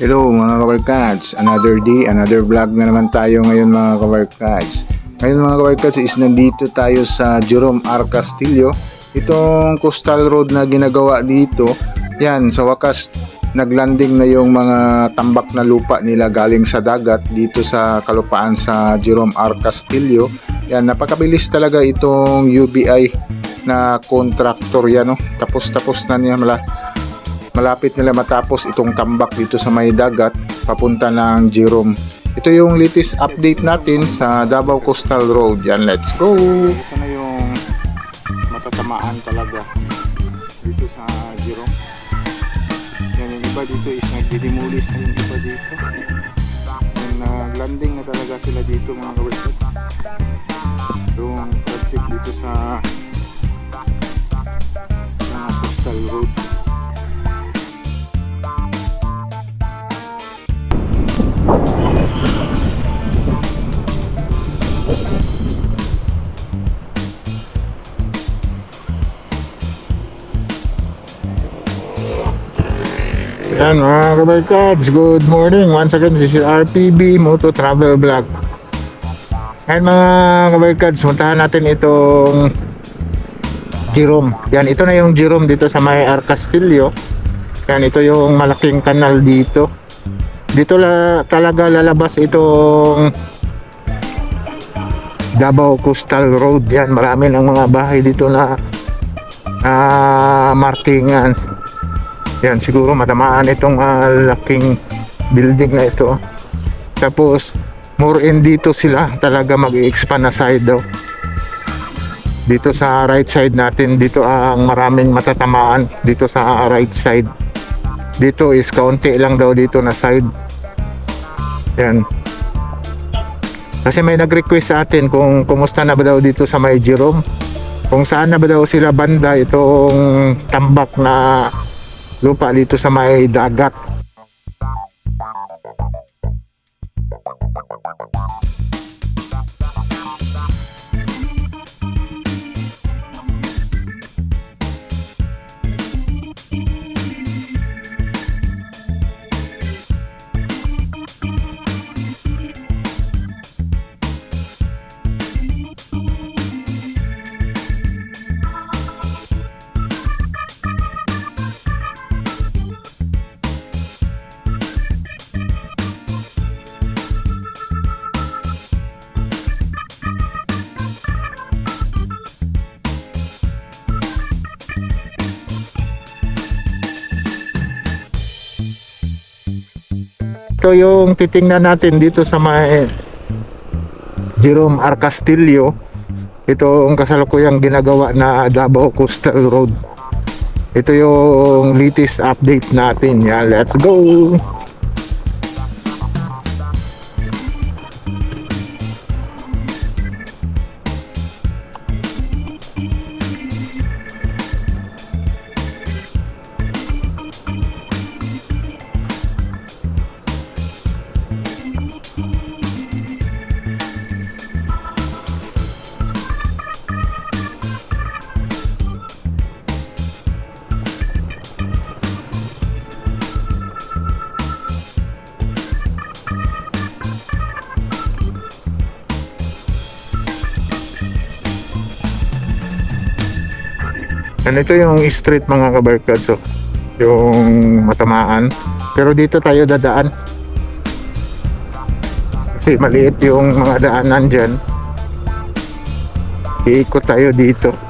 Hello mga kabarkads, another day, another vlog na naman tayo ngayon mga kabarkads. Ngayon mga kabarkads is nandito tayo sa Jerome R. Castillo. Itong coastal road na ginagawa dito, yan sa wakas naglanding na yung mga tambak na lupa nila galing sa dagat dito sa kalupaan sa Jerome R. Castillo. Yan, napakabilis talaga itong UBI na contractor yan, no? Tapos-tapos na niya mala malapit nila matapos itong tambak dito sa may dagat papunta ng Jerome. Ito yung latest update natin sa Davao Coastal Road. Yan, let's go! Ito na yung matatamaan talaga dito sa Jerome. Yan, yung iba dito is nagdidemolis na yung iba dito. Nag-landing na talaga sila dito mga kawisit. Itong project dito sa mga kabarkads, good morning. Once again, this is RPB Moto Travel Vlog. Yan mga kabarkads, puntahan natin itong Jerome. Yan, ito na yung Jerome dito sa may R. Castillo. Yan, ito yung malaking kanal dito. Dito la, talaga lalabas itong Davao Coastal Road. Yan, marami ng mga bahay dito na ah, markingan. Yan, siguro matamaan itong ah, laking building na ito. Tapos, more in dito sila talaga mag-expand na side daw. Dito sa right side natin, dito ang maraming matatamaan dito sa right side. Dito is kaunti lang daw dito na side. Yan. Kasi may nag-request sa atin kung kumusta na ba daw dito sa may Jerome. Kung saan na ba daw sila banda itong tambak na lupa dito sa may dagat. Ito yung titingnan natin dito sa may Jerome R. Castillo. Ito ang kasalukuyang ginagawa na Davao Coastal Road. Ito yung latest update natin. Yan, let's go! Yan ito yung street mga kabarkad. Yung matamaan. Pero dito tayo dadaan. Kasi maliit yung mga daanan dyan. Iikot tayo dito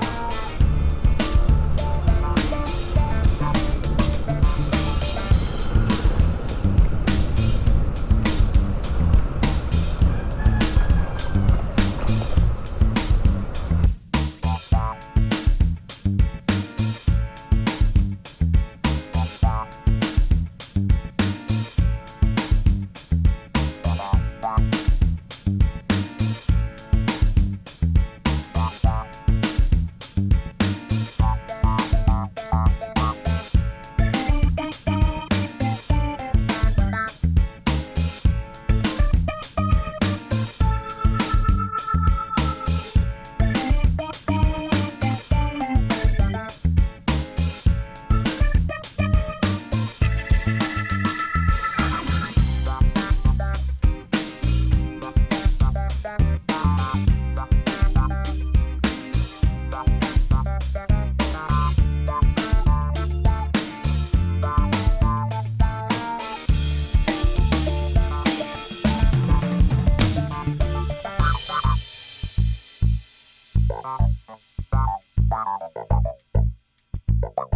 Ah,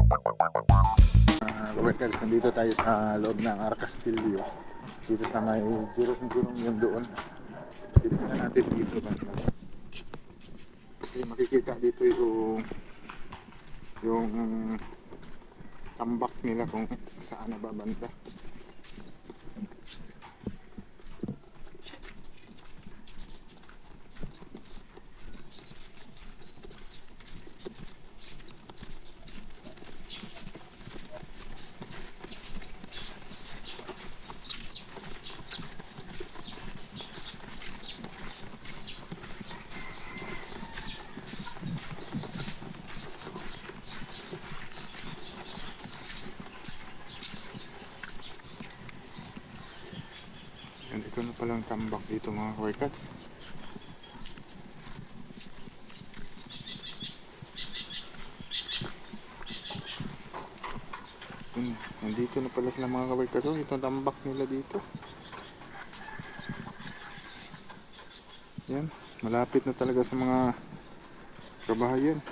uh, workers, nandito tayo sa loob ng Arcastillo. Dito sa may gurong-gurong yun doon. Dito na natin dito. Kasi makikita dito yung yung tambak nila kung saan nababanta. Palang tambak dito mga kawarkat. Yun, nandito na pala sila mga kawarkat. Oh, ito ang tambak nila dito. Yan, malapit na talaga sa mga kabahayan.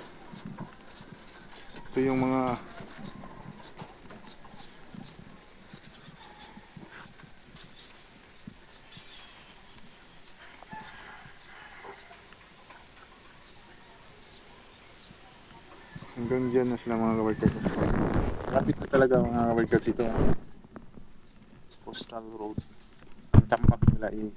Ito yung mga Hanggang dyan na sila mga kabarkas. Lapit na talaga mga kabarkas ito. Coastal Road. Ang tambak nila is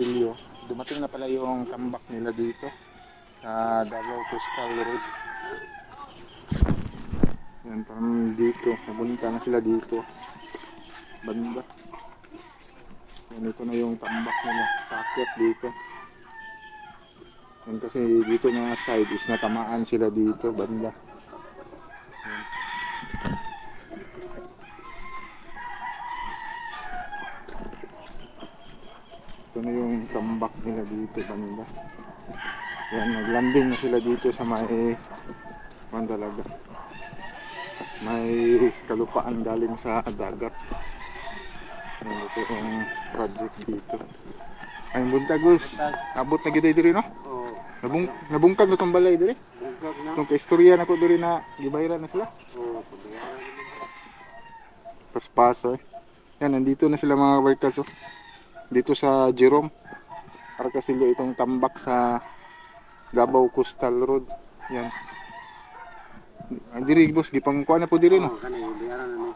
Castillo. Dumating na pala yung tambak nila dito sa Davao Coastal Road. Yan, parang dito. Nabunta na sila dito. Banda. Yan, ito na yung tambak nila. Packet dito. Yan kasi dito na side is natamaan sila dito. Banda. Ito na yung tambak nila dito banda. Yan, naglanding na sila dito sa may Mandalaga. May kalupaan galing sa dagat. Yan, ito yung project dito. Ay, buntagos. Abot na gid diri no? Oo. Nabung nabungkag na tong balay diri. Bugag na. Itong kaistorya na ko diri na gibayran na sila. Oo. Paspaso eh. Yan, nandito na sila mga workers oh. Dito sa Jerome. Arcasillo itong tambak sa Gabaw Coastal Road. Yan. Ang diri boss, gipang kuha na po diri no. Oo, kanina, bayaran na ni.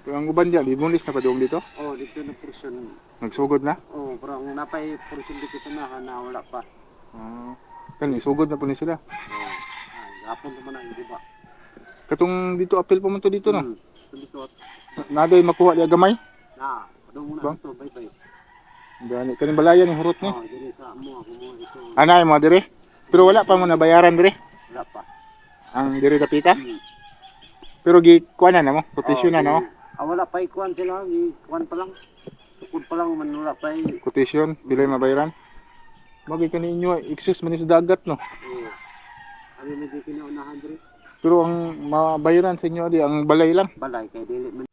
Pero ang uban diyan, limulis na pa doon dito. Oo, dito na portion. Nagsugod na. Oo, pero ang napay portion dito sa nahan na wala pa. Ah. Kan sugod na po ni sila. Oo. Ah, gapon naman na, hindi ba? Katong dito apil to dito no. Hmm. Dito, Nadoy makuha di gamay. na, padung muna dito, bye-bye. Gani kaning balayan ni hurot ni. Oo, dito sa mo, ako mo, ito. Anay mo diri. Pero wala pa mo nabayaran diri. Wala pa. Ang diri dapita? Hmm. Pero gi kuan na mo, quotation na no. Ah, wala pa ikuan sila, ikuan pa lang. Sukod pa lang man wala pa eh. Quotation bilay mabayaran. Magi kaninyo excess man sa dagat no. Oh. Abi medyo kinaunahan diri. Pero ang mabayaran sa inyo di ang balay lang. Balay kay dili man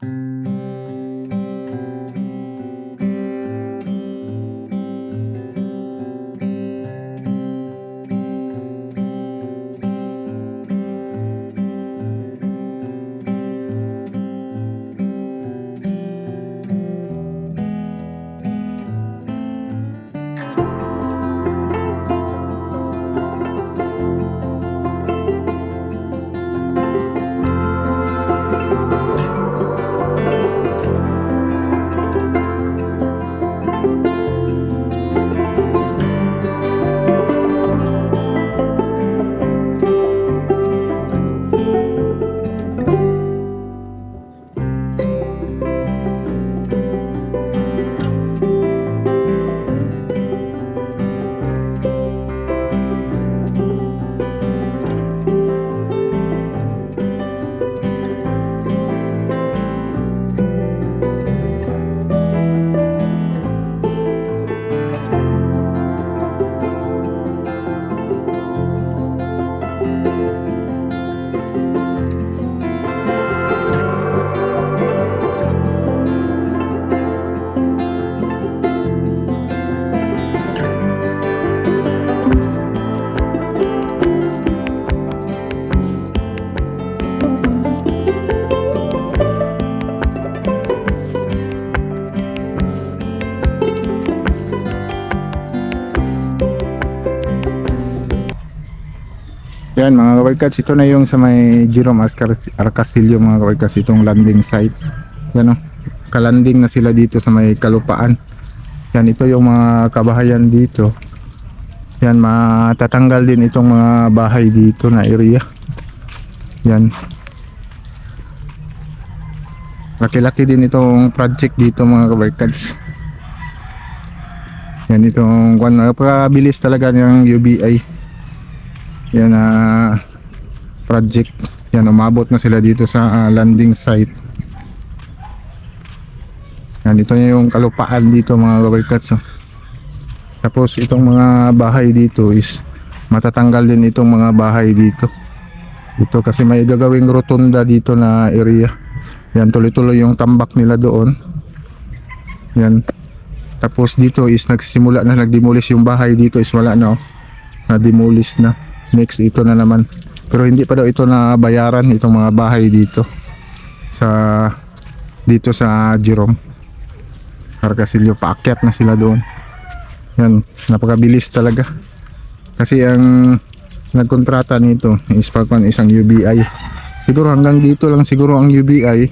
Yan mga kabarkads, ito na yung sa may Jerome Arcastillo mga kabarkads, itong landing site. Yan o, kalanding na sila dito sa may kalupaan. Yan, ito yung mga kabahayan dito. Yan, matatanggal din itong mga bahay dito na area. Yan. Laki-laki din itong project dito mga kabarkads. Yan itong, kwan, napakabilis talaga ng UBI yan na project. Yan umabot na sila dito sa ah, landing site. Yan ito na yung kalupaan dito mga kabarkats oh. tapos itong mga bahay dito is matatanggal din itong mga bahay dito. Ito kasi may gagawing rotunda dito na area. Yan tuloy-tuloy yung tambak nila doon. Yan. Tapos dito is nagsimula na nagdemolish yung bahay dito is wala na oh. na-demolish na next ito na naman. Pero hindi pa daw ito na bayaran itong mga bahay dito. Sa dito sa Jerome. Arcasillo paakyat na sila doon. Yan napakabilis talaga. Kasi ang nagkontrata nito is pagkan isang UBI siguro hanggang dito lang siguro ang UBI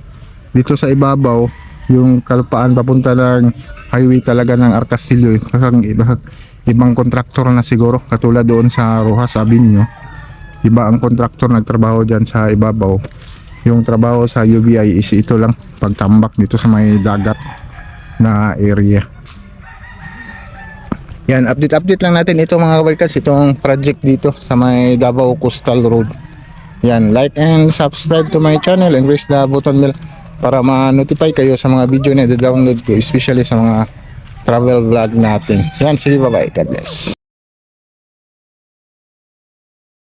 dito sa ibabaw yung kalpaan papunta ng highway talaga ng Arcastillo kasi ang iba ibang kontraktor na siguro katulad doon sa Rojas Avenue. Iba ang kontraktor nagtrabaho dyan sa ibabaw. Yung trabaho sa UBI is ito lang pagtambak dito sa may dagat na area. Yan update update lang natin ito mga kabarkas itong project dito sa may Davao Coastal Road. Yan like and subscribe to my channel and press the button bell para ma-notify kayo sa mga video na i-download ko especially sa mga travel vlog natin. Yan, sige bye-bye. God bless.